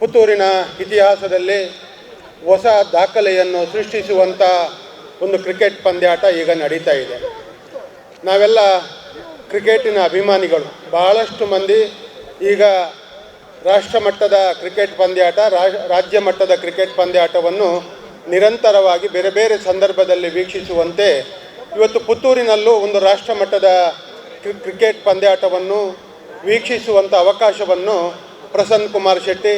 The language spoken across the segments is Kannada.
ಪುತ್ತೂರಿನ ಇತಿಹಾಸದಲ್ಲಿ ಹೊಸ ದಾಖಲೆಯನ್ನು ಸೃಷ್ಟಿಸುವಂಥ ಒಂದು ಕ್ರಿಕೆಟ್ ಪಂದ್ಯಾಟ ಈಗ ನಡೀತಾ ಇದೆ. ನಾವೆಲ್ಲ ಕ್ರಿಕೆಟಿನ ಅಭಿಮಾನಿಗಳು. ಬಹಳಷ್ಟು ಮಂದಿ ಈಗ ರಾಷ್ಟ್ರ ಮಟ್ಟದ ಕ್ರಿಕೆಟ್ ಪಂದ್ಯಾಟ ರಾಜ್ಯ ಮಟ್ಟದ ಕ್ರಿಕೆಟ್ ಪಂದ್ಯಾಟವನ್ನು ನಿರಂತರವಾಗಿ ಬೇರೆ ಬೇರೆ ಸಂದರ್ಭದಲ್ಲಿ ವೀಕ್ಷಿಸುವಂತೆ ಇವತ್ತು ಪುತ್ತೂರಿನಲ್ಲೂ ಒಂದು ರಾಷ್ಟ್ರ ಮಟ್ಟದ ಕ್ರಿಕೆಟ್ ಪಂದ್ಯಾಟವನ್ನು ವೀಕ್ಷಿಸುವಂಥ ಅವಕಾಶವನ್ನು ಪ್ರಸನ್ನ ಕುಮಾರ್ ಶೆಟ್ಟಿ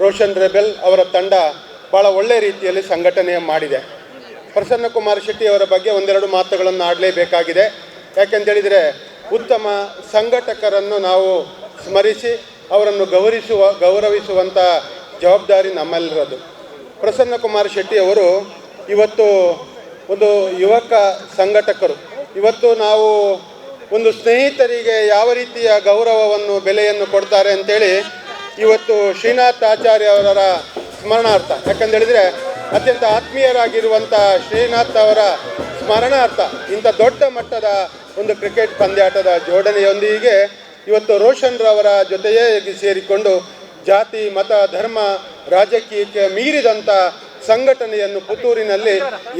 ರೋಷನ್ ರೆಬೆಲ್ ಅವರ ತಂಡ ಭಾಳ ಒಳ್ಳೆಯ ರೀತಿಯಲ್ಲಿ ಸಂಘಟನೆ ಮಾಡಿದೆ. ಪ್ರಸನ್ನ ಕುಮಾರ್ ಶೆಟ್ಟಿ ಅವರ ಬಗ್ಗೆ ಒಂದೆರಡು ಮಾತುಗಳನ್ನು ಆಡಲೇಬೇಕಾಗಿದೆ. ಯಾಕೆಂತೇಳಿದರೆ ಉತ್ತಮ ಸಂಘಟಕರನ್ನು ನಾವು ಸ್ಮರಿಸಿ ಅವರನ್ನು ಗೌರವಿಸುವ ಗೌರವಿಸುವಂಥ ಜವಾಬ್ದಾರಿ ನಮ್ಮಲ್ಲಿರೋದು. ಪ್ರಸನ್ನ ಕುಮಾರ್ ಶೆಟ್ಟಿ ಅವರು ಇವತ್ತು ಒಂದು ಯುವಕ ಸಂಘಟಕರು. ಇವತ್ತು ನಾವು ಒಂದು ಸ್ನೇಹಿತರಿಗೆ ಯಾವ ರೀತಿಯ ಗೌರವವನ್ನು, ಬೆಲೆಯನ್ನು ಕೊಡ್ತಾರೆ ಅಂತೇಳಿ ಇವತ್ತು ಶ್ರೀನಾಥ್ ಆಚಾರ್ಯ ಅವರ ಸ್ಮರಣಾರ್ಥ. ಯಾಕಂತೇಳಿದರೆ ಅತ್ಯಂತ ಆತ್ಮೀಯರಾಗಿರುವಂಥ ಶ್ರೀನಾಥ್ ಅವರ ಸ್ಮರಣಾರ್ಥ. ಇಂಥ ದೊಡ್ಡ ಮಟ್ಟದ ಒಂದು ಕ್ರಿಕೆಟ್ ಪಂದ್ಯಾಟದ ಜೋಡಣೆಯೊಂದಿಗೆ ಇವತ್ತು ರೋಷನ್ ರವರ ಜೊತೆಯೇ ಸೇರಿಕೊಂಡು ಜಾತಿ, ಮತ, ಧರ್ಮ, ರಾಜಕೀಯಕ್ಕೆ ಮೀರಿದಂಥ ಸಂಘಟನೆಯನ್ನು ಪುತ್ತೂರಿನಲ್ಲಿ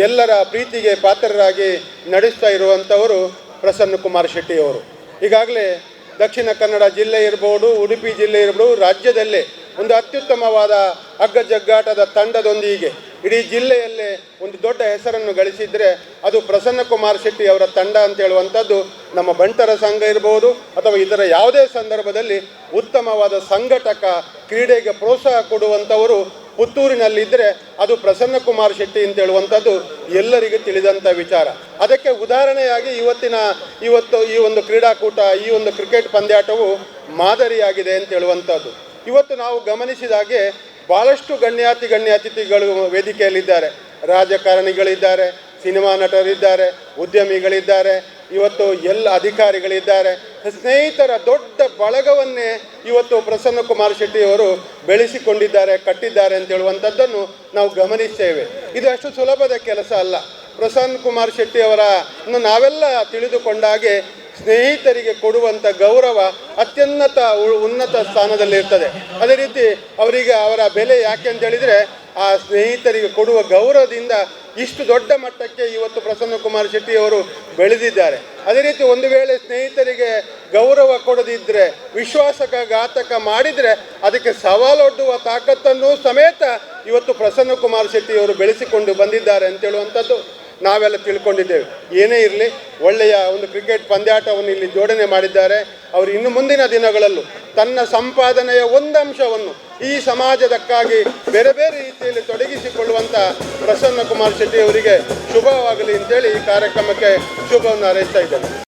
ಎಲ್ಲರ ಪ್ರೀತಿಗೆ ಪಾತ್ರರಾಗಿ ನಡೆಸ್ತಾ ಇರುವಂಥವರು ಪ್ರಸನ್ನ ಕುಮಾರ್ ಶೆಟ್ಟಿಯವರು. ಈಗಾಗಲೇ ದಕ್ಷಿಣ ಕನ್ನಡ ಜಿಲ್ಲೆ ಇರ್ಬೋದು, ಉಡುಪಿ ಜಿಲ್ಲೆ ಇರ್ಬೋದು, ರಾಜ್ಯದಲ್ಲೇ ಒಂದು ಅತ್ಯುತ್ತಮವಾದ ಹಗ್ಗಜಗ್ಗಾಟದ ತಂಡದೊಂದಿಗೆ ಇಡೀ ಜಿಲ್ಲೆಯಲ್ಲೇ ಒಂದು ದೊಡ್ಡ ಹೆಸರನ್ನು ಗಳಿಸಿದರೆ ಅದು ಪ್ರಸನ್ನ ಕುಮಾರ್ ಶೆಟ್ಟಿ ಅವರ ತಂಡ ಅಂತ ಹೇಳುವಂಥದ್ದು ನಮ್ಮ ಬಂಟರ ಸಂಘ ಇರ್ಬೋದು ಅಥವಾ ಇದರ ಯಾವುದೇ ಸಂದರ್ಭದಲ್ಲಿ ಉತ್ತಮವಾದ ಸಂಘಟಕ, ಕ್ರೀಡೆಗೆ ಪ್ರೋತ್ಸಾಹ ಕೊಡುವಂಥವರು ಪುತ್ತೂರಿನಲ್ಲಿದ್ದರೆ ಅದು ಪ್ರಸನ್ನ ಕುಮಾರ್ ಶೆಟ್ಟಿ ಅಂತ ಹೇಳುವಂಥದ್ದು ಎಲ್ಲರಿಗೂ ತಿಳಿದಂಥ ವಿಚಾರ. ಅದಕ್ಕೆ ಉದಾಹರಣೆಯಾಗಿ ಇವತ್ತಿನ ಇವತ್ತು ಈ ಒಂದು ಕ್ರೀಡಾಕೂಟ, ಈ ಒಂದು ಕ್ರಿಕೆಟ್ ಪಂದ್ಯಾಟವು ಮಾದರಿಯಾಗಿದೆ ಅಂತ ಹೇಳುವಂಥದ್ದು. ಇವತ್ತು ನಾವು ಗಮನಿಸಿದಾಗೆ ಭಾಳಷ್ಟು ಗಣ್ಯಾತಿ ಗಣ್ಯಾತಿಥಿಗಳು ವೇದಿಕೆಯಲ್ಲಿದ್ದಾರೆ. ರಾಜಕಾರಣಿಗಳಿದ್ದಾರೆ, ಸಿನಿಮಾ ನಟರಿದ್ದಾರೆ, ಉದ್ಯಮಿಗಳಿದ್ದಾರೆ, ಇವತ್ತು ಎಲ್ಲ ಅಧಿಕಾರಿಗಳಿದ್ದಾರೆ. ಸ್ನೇಹಿತರ ದೊಡ್ಡ ಬಳಗವನ್ನೇ ಇವತ್ತು ಪ್ರಸನ್ನ ಕುಮಾರ್ ಶೆಟ್ಟಿಯವರು ಬೆಳೆಸಿಕೊಂಡಿದ್ದಾರೆ, ಕಟ್ಟಿದ್ದಾರೆ ಅಂತ ಹೇಳುವಂಥದ್ದನ್ನು ನಾವು ಗಮನಿಸ್ತೇವೆ. ಇದು ಅಷ್ಟು ಸುಲಭದ ಕೆಲಸ ಅಲ್ಲ. ಪ್ರಸನ್ನ ಕುಮಾರ್ ಶೆಟ್ಟಿ ಅವರ ನಾವೆಲ್ಲ ತಿಳಿದುಕೊಂಡಾಗೆ ಸ್ನೇಹಿತರಿಗೆ ಕೊಡುವಂಥ ಗೌರವ ಅತ್ಯುನ್ನತ ಉನ್ನತ ಸ್ಥಾನದಲ್ಲಿರ್ತದೆ. ಅದೇ ರೀತಿ ಅವರಿಗೆ ಅವರ ಬೆಲೆ ಯಾಕೆ ಅಂತ ಹೇಳಿದರೆ ಆ ಸ್ನೇಹಿತರಿಗೆ ಕೊಡುವ ಗೌರವದಿಂದ ಇಷ್ಟು ದೊಡ್ಡ ಮಟ್ಟಕ್ಕೆ ಇವತ್ತು ಪ್ರಸನ್ನ ಕುಮಾರ್ ಶೆಟ್ಟಿಯವರು ಬೆಳೆದಿದ್ದಾರೆ. ಅದೇ ರೀತಿ ಒಂದು ವೇಳೆ ಸ್ನೇಹಿತರಿಗೆ ಗೌರವ ಕೊಡದಿದ್ದರೆ ವಿಶ್ವಾಸಕ ಘಾತಕ ಮಾಡಿದರೆ, ಅದಕ್ಕೆ ಸವಾಲೊಡ್ಡುವ ತಾಕತ್ತನ್ನು ಸಮೇತ ಇವತ್ತು ಪ್ರಸನ್ನ ಕುಮಾರ್ ಶೆಟ್ಟಿಯವರು ಬೆಳೆಸಿಕೊಂಡು ಬಂದಿದ್ದಾರೆ ಅಂತ ಹೇಳುವಂಥದ್ದು ನಾವೆಲ್ಲ ತಿಳ್ಕೊಂಡಿದ್ದೇವೆ. ಏನೇ ಇರಲಿ, ಒಳ್ಳೆಯ ಒಂದು ಕ್ರಿಕೆಟ್ ಪಂದ್ಯಾಟವನ್ನು ಇಲ್ಲಿ ಜೋಡಣೆ ಮಾಡಿದ್ದಾರೆ. ಅವರು ಇನ್ನು ಮುಂದಿನ ದಿನಗಳಲ್ಲೂ ತನ್ನ ಸಂಪಾದನೆಯ ಒಂದಂಶವನ್ನು ಈ ಸಮಾಜದಕ್ಕಾಗಿ ಬೇರೆ ಬೇರೆ ರೀತಿಯಲ್ಲಿ ತೊಡಗಿಸಿಕೊಳ್ಳುವಂಥ ಪ್ರಸನ್ನ ಕುಮಾರ್ ಶೆಟ್ಟಿ ಅವರಿಗೆ ಶುಭವಾಗಲಿ ಅಂತೇಳಿ ಈ ಕಾರ್ಯಕ್ರಮಕ್ಕೆ ಶುಭವನ್ನು ಹಾರೈಸ್ತಾ ಇದ್ದೇನೆ.